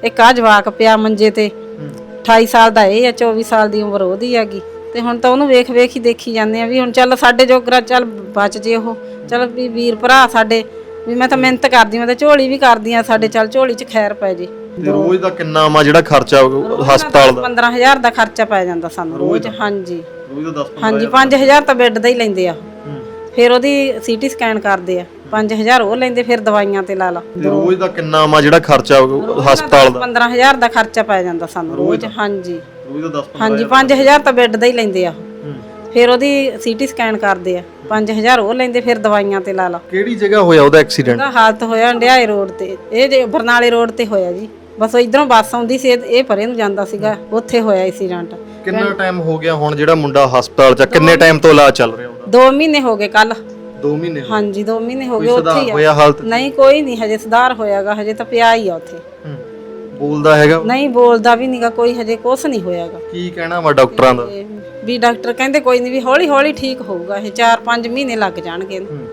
ਇੱਕ ਆ ਜਵਾਕ ਪਿਆ ਮੰਜੇ ਤੇ। 28 ਸਾਲ ਦਾ ਇਹ ਆ 24 ਸਾਲ ਦੀ ਉਮਰ ਉਹਦੀ ਹੈਗੀ। ਤੇ ਹੁਣ ਤਾਂ ਉਹਨੂੰ ਵੇਖ ਵੇਖ ਹੀ ਦੇਖੀ ਜਾਂਦੇ ਆ ਵੀ ਹੁਣ ਚੱਲ ਸਾਡੇ ਜੋਗਰਾ ਚੱਲ ਬਚ ਜੇ ਉਹ। ਚੱਲ ਵੀ ਵੀਰ ਭਰਾ ਸਾਡੇ ਵੀ ਮੈਂ ਤਾਂ ਮਿਹਨਤ ਕਰਦੀ ਮੈਂ ਤਾਂ ਝੋਲੀ ਵੀ ਕਰਦੀ ਆ ਸਾਡੇ ਚੱਲ ਝੋਲੀ 'ਚ ਖੈਰ ਪੈ ਜੇ। ਤੇ ਰੋਜ਼ ਦਾ ਕਿੰਨਾ ਵਾ ਜਿਹੜਾ ਖਰਚਾ ਹਸਪਤਾਲ ਦਾ? 15000 ਦਾ ਖਰਚਾ ਪੈ ਜਾਂਦਾ ਸਾਨੂੰ ਰੋਜ਼ ਹਾਂਜੀ। ਰੋਜ਼ ਦਾ 10 ਹਾਂਜੀ 5000 ਤਾਂ ਬੈੱਡ ਦਾ ਹੀ ਲੈਂਦੇ ਆ। ਫਿਰ ਉਹਦੀ ਸੀਟੀ ਸਕੈਨ ਕਰਦੇ ਆ। 5000 ਉਹ ਲੈਂਦੇ ਫਿਰ ਦਵਾਈਆਂ ਤੇ ਲਾ ਲਾ। ਤੇ ਰੋਜ਼ ਦਾ ਕਿੰਨਾ ਵਾ ਜਿਹੜਾ ਖਰਚਾ ਹਸਪਤਾਲ ਦਾ? 15000 ਦਾ ਖਰਚਾ ਪੈ ਜਾਂਦਾ ਸਾਨੂੰ ਰੋਜ਼ ਹਾਂਜੀ। ਰੋਜ਼ ਦਾ 10 ਹਾਂਜੀ 5000 ਤਾਂ ਬੈੱਡ ਦਾ ਹੀ ਲੈਂਦੇ ਆ। ਫਿਰ ਉਹਦੀ ਸੀਟੀ ਸਕੈਨ ਕਰਦੇ ਆ। 5000 ਉਹ ਲੈਂਦੇ ਫਿਰ ਦਵਾਈਆਂ ਤੇ ਲਾ ਲਾ। ਕਿਹੜੀ ਜਗ੍ਹਾ ਹੋਇਆ ਉਹਦਾ ਐਕਸੀਡੈਂਟ? ਉਹਦਾ ਹਾਲਤ ਹੋਇਆ ਅੰਡਿਆਏ ਰੋਡ ਤੇ। ਇਹ ਜੇ ਬਰਨਾਲੇ ਰੋਡ ਤੇ ਹੋਇਆ ਜੀ। ਬਸ ਇਧਰੋਂ ਬੱਸ ਆਉਂਦੀ ਸੀ ਇਹ ਪਰੇ ਨੂੰ ਜਾਂਦਾ ਸੀਗਾ। ਉੱਥੇ ਹੋਇਆ ਐਕਸੀਡੈਂਟ। ਕਿੰਨਾ ਟਾਈਮ ਹੋ ਗਿਆ ਹੁਣ ਜਿਹੜਾ ਮੁੰਡਾ ਹਸਪਤਾਲ 'ਚ? ਕਿੰਨੇ ਟਾਈਮ ਤੋਂ ਇਲਾਜ ਚੱਲ ਰਿਹਾ ਉਹਦਾ? 2 ਮਹੀਨੇ ਹੋ ਗਏ ਕੱਲ 2 ਮਹੀਨੇ ਹਾਂਜੀ 2 ਮਹੀਨੇ ਹੋ ਗਏ ਉੱਥੇ ਹੀ ਆ। ਹੋਇਆ ਹਾਲਤ ਨਹੀਂ ਕੋਈ ਨਹੀਂ ਹਜੇ ਸੁਧਾਰ ਹੋਇਆਗਾ ਹਜੇ ਤਾਂ ਪਿਆ ਹੀ ਆ ਉੱਥੇ। ਹੂੰ। ਬੋਲਦਾ ਹੈਗਾ? ਨਹੀਂ ਬੋਲਦਾ ਵੀ ਨਹੀਂਗਾ ਕੋਈ ਹਜੇ ਕੁਛ ਨਹੀਂ ਹੋਇਆਗਾ। ਕੀ ਕਹਿਣਾ ਵਾ ਡਾਕਟਰਾਂ ਦਾ? ਤੇ ਵੀ ਡਾਕਟਰ ਕਹਿੰਦੇ ਕੋਈ ਨਹੀਂ ਵੀ ਹੌਲੀ ਹੌਲੀ ਠੀਕ ਹੋਊਗਾ ਇਹ 4-5 ਮਹੀਨੇ ਲੱਗ ਜਾਣਗੇ। ਇਹਨੂੰ।